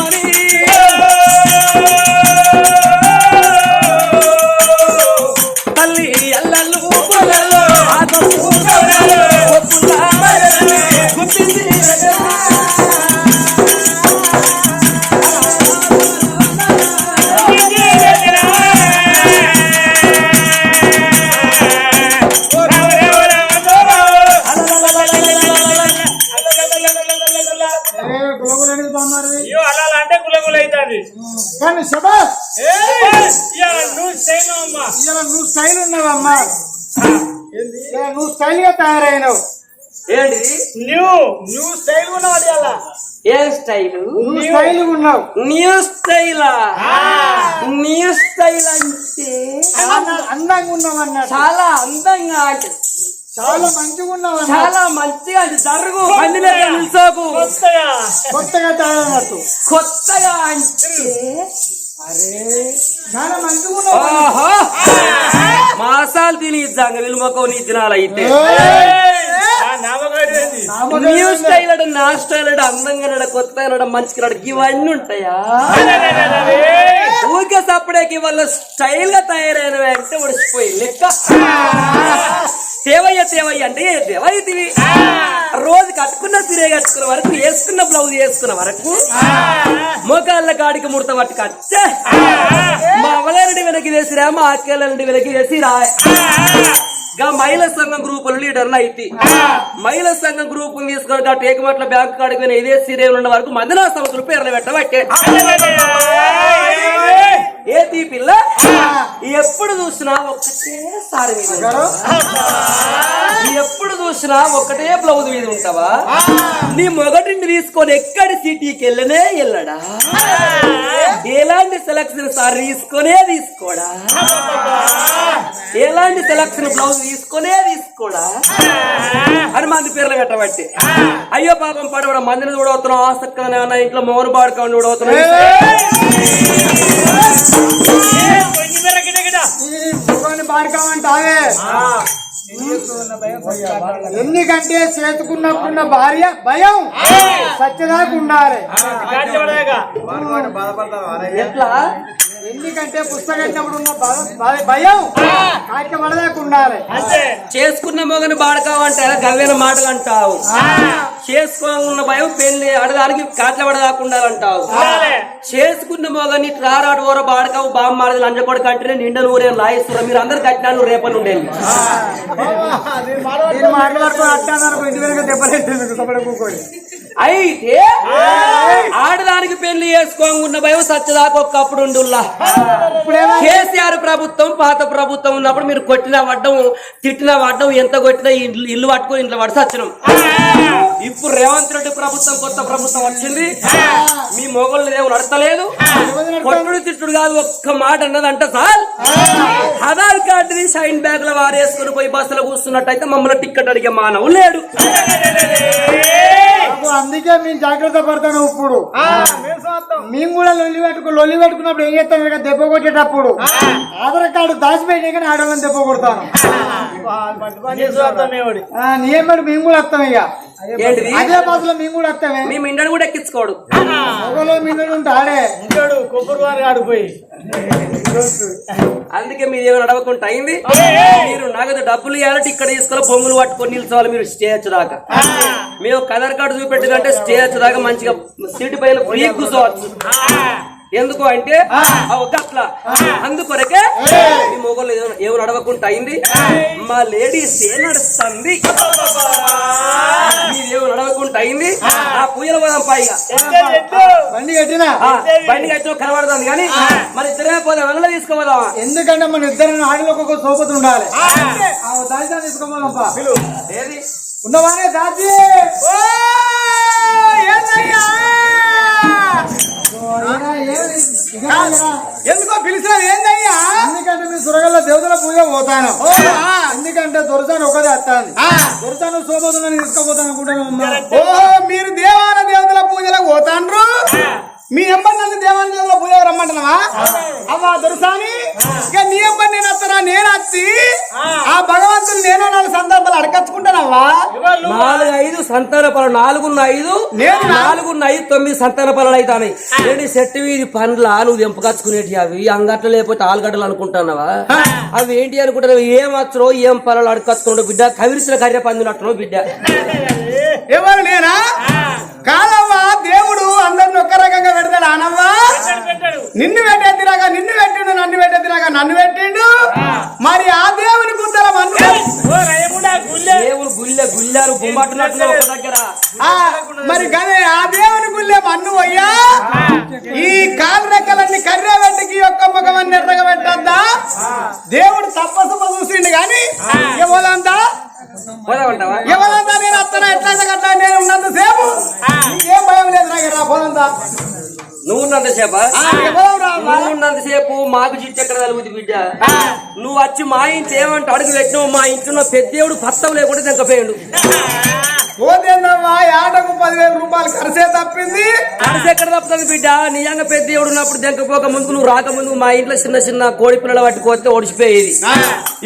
Money. తయారైనావు ఏంటిది? నువ్వు నువ్వు స్టైల్ ఉన్నావు అలా ఏ స్టైలు? స్టైల్ ఉన్నావు. న్యూ స్టైలా న్యూ స్టైల్ అంటే అంద- అందంగా ఉన్నావు అన్నట్టు చాలా అందంగా అంటే చాలా మంచిగా ఉన్నావు చాలా మంచిగా అంటే జరుగు కొత్తగా. కొత్తగా. కొత్తగా అంటే మాసాలు తిని ఇద్దాం విలుమకో నీ దినాలు అయితే. న్యూ స్టైల్ అడ నా స్టైల్ అడ అందంగా నడ కొత్తగా నడ మంచిగా నడ ఇవన్నీ ఉంటాయా? ఊరికే సపడేకి వాళ్ళ స్టైల్గా తయారైనవి అంటే ఉడిచిపోయి లెక్క. తేవయ్య తేవయ్య అంటే ఏ దేవయ్యతివి రోజు కట్టుకున్న సిరే కట్టుకున్న వరకు వేసుకున్న బ్లౌజ్ వేసుకున్న వరకు మోకాళ్ళ కాడికి ముడత పట్టు కచ్చే. మా అవలేరుడి వెనక్కి వేసిరా మా అక్కలండి వెనక్కి వేసిరా గా మహిళా సంఘం గ్రూపుల లీడర్లు అయితే. మహిళా సంఘం గ్రూప్ తీసుకొని గా టేకుమట్ల బ్యాంకు కాడికి పోయిన ఇదే సీరియల్ ఉన్న వరకు మదనా సంవత్సరం పేర్లు పెట్టబట్టే. ఏ పిల్ల? ఎప్పుడు చూసినా ఒక్కటే సారి మీద? ఎప్పుడు చూసినా ఒకటే బ్లౌజ్ మీద ఉంటావా? నీ మొగటిని తీసుకొని ఎక్కడి సిటీకి వెళ్ళనే వెళ్ళడా? ఎలాంటి సెలక్షన్ సార్ తీసుకొనే తీసుకోడా? ఎలాంటి సెలక్షన్ బ్లౌజ్ తీసుకొనే తీసుకోడా? అని మంది పేర్లు పెట్టబట్టి అయ్యో పాపం పడవడం మందిని చూడవుతున్నాం ఆసక్తి ఇంట్లో మౌన పాడుకోండి చూడవుతున్నాం బాడుకోమంటావే ఎందుకంటే చేతుకున్నప్పుడున్న భార్య భయం. సత్యదాకా ఉండాలి. ఎట్లా? ఎందుకంటే పుస్తకం ఉన్న భయం. కాటిక పడదాకా ఉండాలి. అంతే. చేసుకున్న మొగని బాడకావంటే గవ్వైన మాటలు అంటావు చేసుకోనున్న భయం పెళ్ళి ఆడదానికి కాట్ల పడదాకుండా అంటావు. చేసుకున్న మొగని రారాడు ఓర బాడకావు బామ్మారది లంజకోడి కంటే నిండా నూరే లాయిస్తున్నారు మీరు అందరు కట్టినాను సపడ కూకోడి. అయితే ఆడదానికి పెళ్ళి చేసుకోనున్న భయం సచ్చదాకా ఒక్కప్పుడు ఉండుల్లా. కేసీఆర్ ప్రభుత్వం పాత ప్రభుత్వం ఉన్నప్పుడు మీరు కొట్టిన వడ్డం తిట్టిన వడ్డం ఎంత కొట్టినా ఇల్లు ఇల్లు పట్టుకొని ఇంట్లో పడి సచ్చినాం. ఇప్పుడు రేవంత్ రెడ్డి ప్రభుత్వం కొత్త ప్రభుత్వం వచ్చింది. మీ మొగళ్ళు ఏమో నడతలేదు కొట్టుడు తిట్టుడు కాదు ఒక్క మాట అన్నదంట సార్. ఆధార్ కార్డుని సైన్ బ్యాగ్లో వారేసుకుని పోయి బస్సులో కూర్చున్నట్టయితే మమ్మల్ని టిక్కెట్ అడిగే మానవు లేడు. అందుకే మేము జాగ్రత్త పడతాను ఇప్పుడు. మేము కూడా లొల్లి పెట్టుకు లొల్లి పెట్టుకున్నప్పుడు ఏం చేస్తాం? ఇక దెబ్బ కొట్టేటప్పుడు. ఆధార్ కార్డు దాచిపెట్టే కానీ ఆడవాళ్ళని దెబ్బ కొడతాను. నియమడు మేము కూడా వస్తాం ఇక. అదే మేము కూడా వస్తామే. మేము ఇండని కూడా ఎక్కించుకోడు. ఒకలో ఉంటే ఆడే. అందుకే మీరు ఏమైనా అడగకుండా అయింది. మీరు నగదు డబ్బులు ఇవ్వాలంటే ఇక్కడ తీసుకొని పొంగులు పట్టుకొని నిల్చోవాలి మీరు స్టే వచ్చేదాకా మేము కలర్ కార్డు చూపెట్టుకంటే స్టే వచ్చేదాకా మంచిగా సీటు పైన ఫ్రీ కూర్చోవచ్చు. ఎందుకు అంటే ఆ. ఒక అట్లా. అందుకొరకే మీ మొగలు ఏమైనా అడగకుండా అయింది. మా లేడీస్ ఏ నడుస్తుంది? మీరు ఏమైనా అడగకుండా అయింది? ఆ. పూజల పోదాం పైగా బండి కట్టినా? బండికి అయితే కనబడుతుంది కానీ మరి ఇద్దరే పోదాం అందులో తీసుకోపోదామా ఎందుకంటే మన ఇద్దరు ఆడిలో ఒక్కొక్క సోపతి ఉండాలి. తీసుకోమోదమ్మా ఏది? ఉన్నవానే దాచి ఎందుకో పిలిచిన ఏందయ్యా? ఎందుకంటే మీ సురగల్లో దేవతల పూజ పోతాను. ఎందుకంటే దొరసాను ఒకదే వస్తాను దొరసాను సోమతులను తీసుకోపోతాను అనుకుంటాను ఓహో మీరు దేవాన దేవతల పూజలకు పోతాండ్రు? మీ ఎంబడి నన్ను దేవతల పూజ రమ్మంటున్నావా? అవ్వా దొరసాని ఇక నీ ఎంబడి నేను వస్తానా? నేను వచ్చి ఆ. భగవంతుని నేను నాలుగు సందర్భాలు అడగచ్చుకుంటానవ్వా నాలుగు ఐదు సంతాన పనులు నాలుగున్న ఐదు నేను నాలుగున్న ఐదు తొమ్మిది సంతాన పనులు అవుతాయి ఏంటి సెట్ ఇది పండ్ల నువ్వు ఎంపకచ్చుకునేటి అవి? అంగట్లో లేకపోతే ఆలుగడ్డలు అనుకుంటున్నావా? అవి ఏంటి అనుకుంటున్నావు? ఏం వచ్చరో ఏం పనులు అడగచ్చుకుంటావు బిడ్డ? కవిరిసిన కర్ర పందినట్టున్నావు బిడ్డ. ఎవరు నేనా? కాదవ్వా దేవుడు అందరిని ఒక్క రకంగా పెడతాడు అనవ్వా నిన్ను పెట్టేదిరాగా నిన్ను పెట్టిండు నన్ను పెట్టేదిరాగా నన్ను పెట్టిండు? మరి ఆ దేవుని గుద్దల మరి గదే ఆ దేవుని గుళ్ళే మన్ను పోయ్యా ఈ కాలు రెక్కలన్నీ కర్రే వెంటకి ఒక్క ముఖమని ఎర్రగా పెట్టద్దా దేవుడు తప్పసు చూసిండు గాని ఎవరంతా? ఎవరంతా నేను అత్తన ఉన్నంతసేప? ఉన్నంతసేపు మాకు చిట్టు ఎక్కడ తలుగుతుంది బిడ్డ నువ్వు వచ్చి మా ఇంటి ఏమంటే అడుగు పెట్టినావు మా ఇంట్లో పెద్దేవుడు పత్తం లేకుండా తెంకపోయాడు పోతేందమ్మా ఆటకు పదివేల రూపాయలు ఖర్చే తప్పింది? అడిసి ఎక్కడ తప్పుతుంది బిడ్డ? నిజంగా పెద్ద ఉన్నప్పుడు దెంకపోక ముందుకు నువ్వు రాకముందు మా ఇంట్లో చిన్న చిన్న కోడి పిల్లలు పట్టుకోతే ఓడిచిపోయేది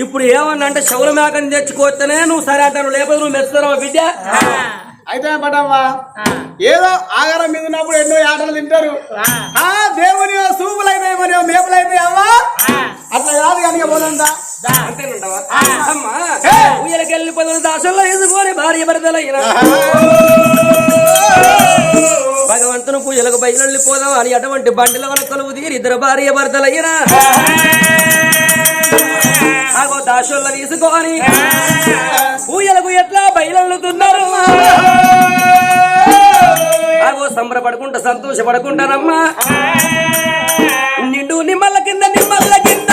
ఇప్పుడు ఏమన్నా అంటే శవుల మేకని తెచ్చుకోతేనే నువ్వు సరే అంటాను లేకపోతే నువ్వు మెచ్చుతావు బిడ్డ? అయితే పడమ్మా ఏదో ఆగారం మీద ఉన్నప్పుడు ఎన్నో ఆటలు తింటారు. ఆ దేవుని సూపులు అయితే మరి మేపులు అయితే అవ్వా అట్లా కాదు కనుక పోదంతా అంతేనంటావా? అమ్మా. ఊయలకెళ్ళి పదులు దాసుల్లో వేసుకొని భార్య భర్తలైన. భగవంతుని పూజలకు బయలు పోదాం అని అటువంటి బండిల కొనుక్కలు తీరి ఇద్దరు భార్య భర్తలైన. ఆగో దాసుల్లో తీసుకొని పూజలకు ఎట్లా బయలుతున్నారు ఆగో సంబరపడుకుంటా సంతోషపడుకుంటానమ్మా నిండు నిమ్మల కింద నిమ్మల కింద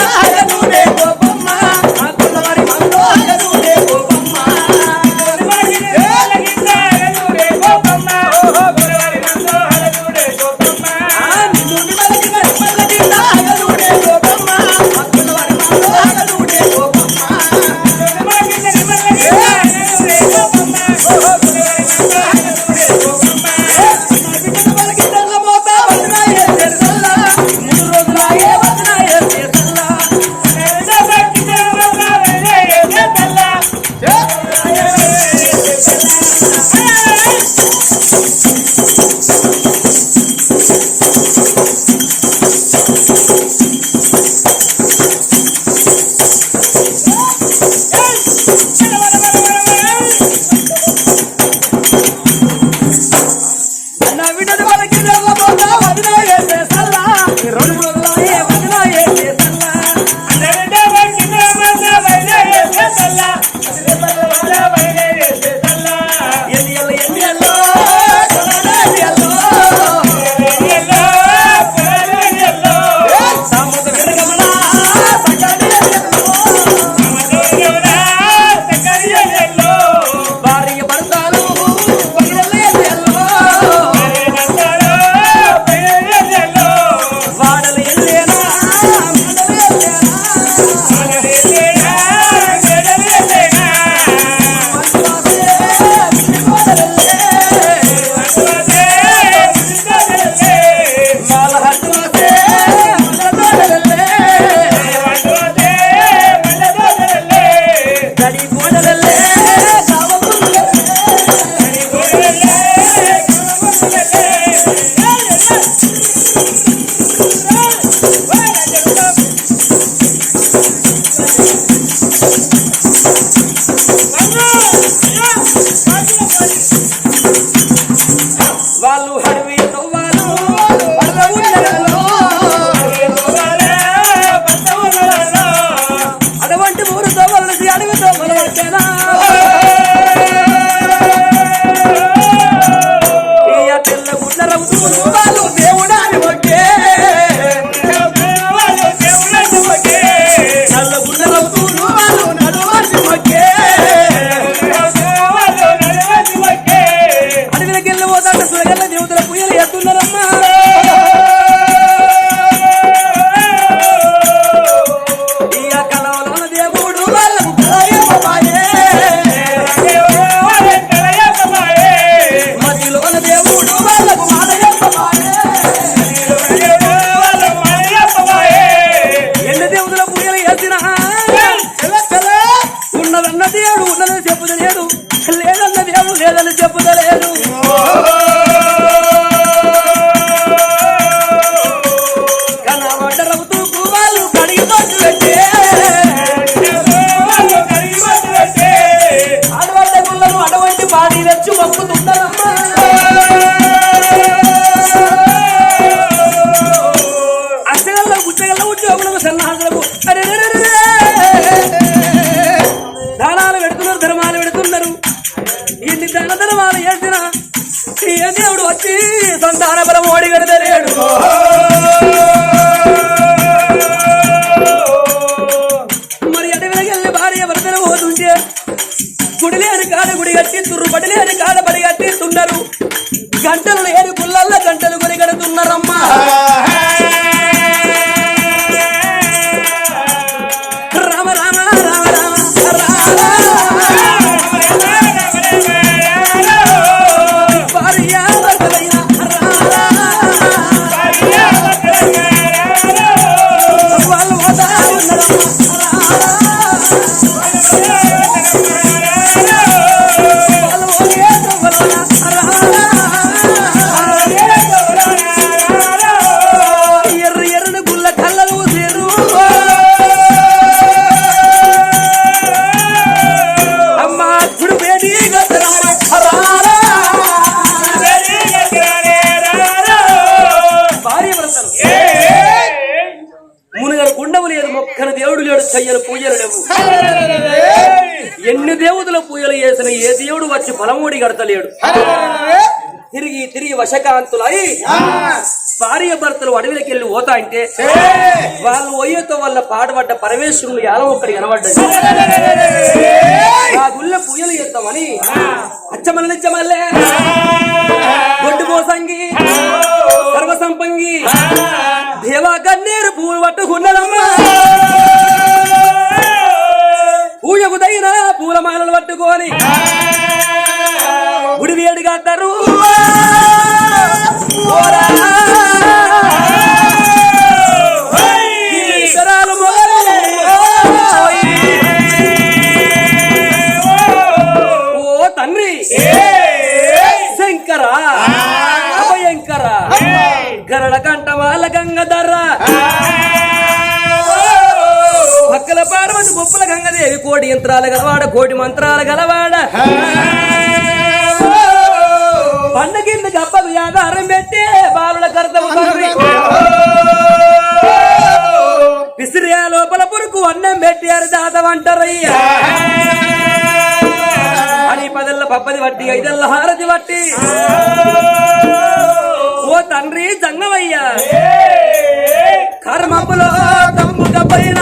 లేదని చెప్పుదలేదు గుడి లేని కాడ గుడి కట్టిస్తున్నారు బడి లేని కాడ బడి కట్టిస్తున్నారు. గంటలు లేని గడతలేడు తిరిగి తిరిగి వశకాంతులై భార్య భర్తలు అడవిలోకి వెళ్ళి పోతా అంటే వాళ్ళు ఒయ్యతో వల్ల పాటపడ్డ పరమేశ్వరుడు యాలం ఒక్కడి కనబడ్డది. ఆ గుళ్ళ పూజలు చేస్తామని అచ్చమల్ల నిచ్చమల్లే. గొడ్డు పోసంగి సర్వసంపంగి దేవా కన్నీరు పూలు పట్టుకున్నదమ్మా. పూజకు తగిన పూలమాలలు పట్టుకొని గంగదేవి కోటి యంత్రాలు గలవాడ కోటి మంత్రాలు గలవాడ. పండ కింద గప్పకు ఆధారం పెట్టే బాలుల కర్తవు తండ్రి విసిరియా లోపల పురుకు అన్నం పెట్టారు దాతవంటారయ్యా అని పదల్ల పప్పది వట్టి ఐదల్ల హారతి వట్టి. ఓ తండ్రి జంగమయ్యా. కర్మపులో తమ్ముక పైన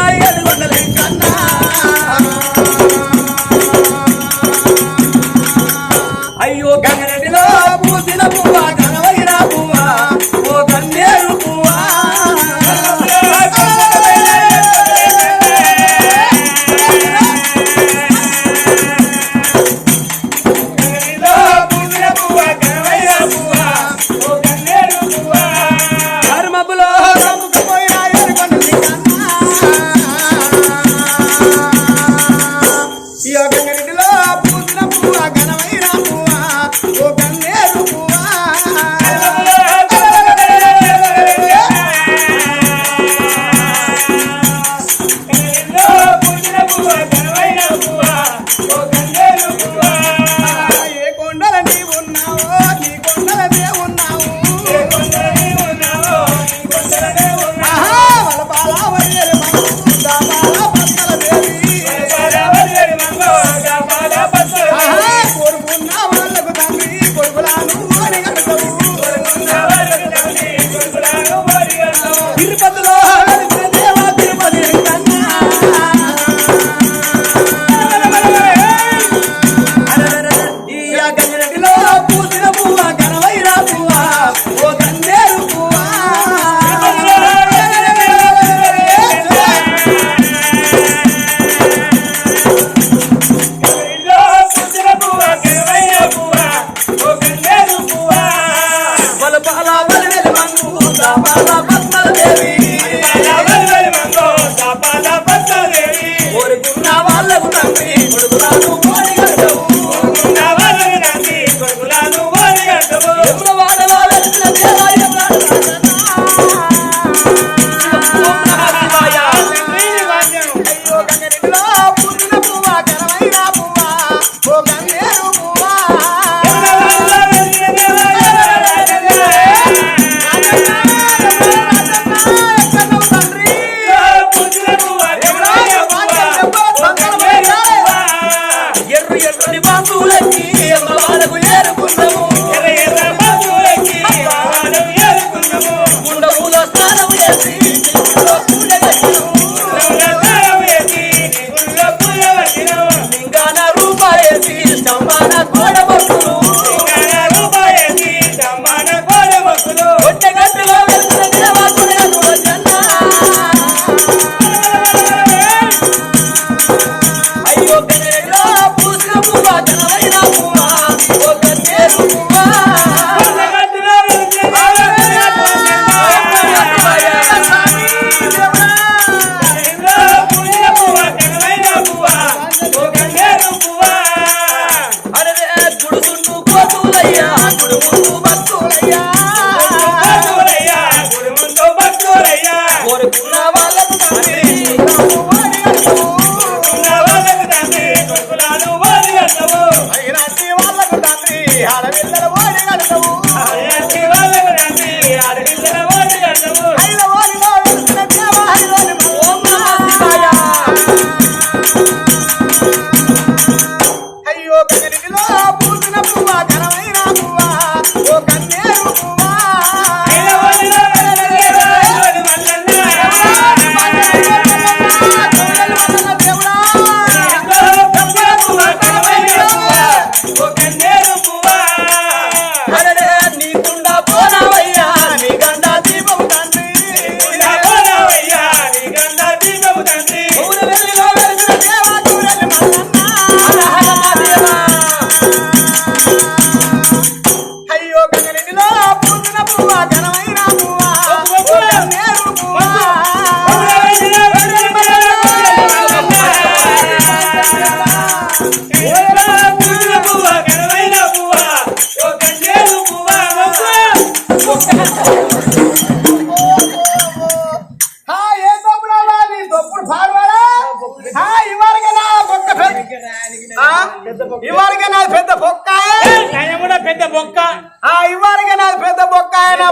బొక్క ఆయన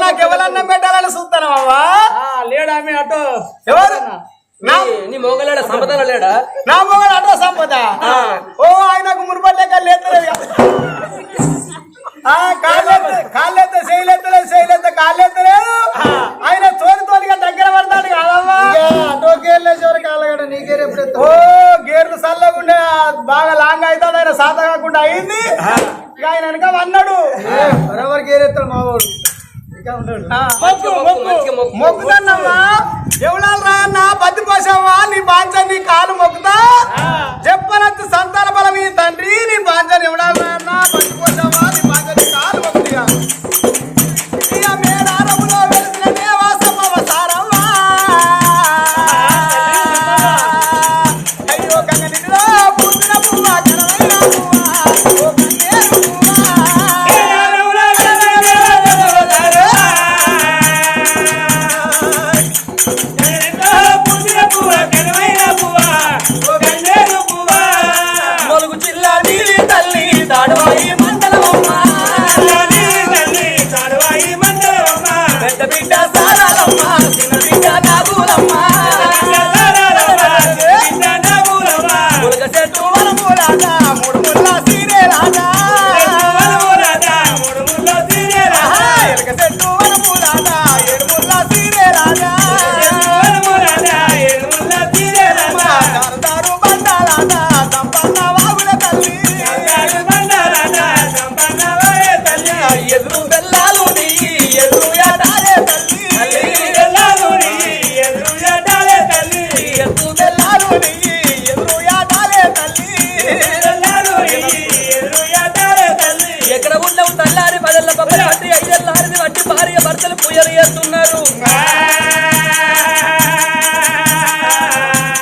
నాకు ఎవరన్నా పెట్టాలని చూస్తాను అవ్వా లేడా మీ అటో. ఎవరు? నా మొగలేడా లేడా? నా మొగడు అటో సంపద? ఓ ఆయనకు మునుపట్లేక లేతలేదు ఆ కాళ్ళెత్త చేయలేత్తలేదు చేయలేత్త కాళ్ళెత్తలేదు ఆయన తోలి తోలిగా దగ్గర పడతాడు కాదమ్మా. అటో గేర్లే చివరి కాళ్ళగడ నీ గేర్ ఎప్పుడు ఓ గేర్లు చల్లగుండే బాగా లాంగ్ అవుతుంది ఆయన సాత కాకుండా అయింది ఇక ఆయన వెనక అన్నాడు బరాబర్ గేర్ ఎత్తాడు మావాడు. ఇంకా ఉంటాడు మొక్కు మంచిగా మొక్కు. మొక్కు. మొక్కుతానమ్మా ఎవడాలరా నా పత్తి పోసావా నీ బాంచ నీ కాలు మొక్కుతా? చెప్పనట్టు సంతాన బలం ఈ తండ్రి నీ బాంచని ఎవడాలరా? నా పత్తి namoro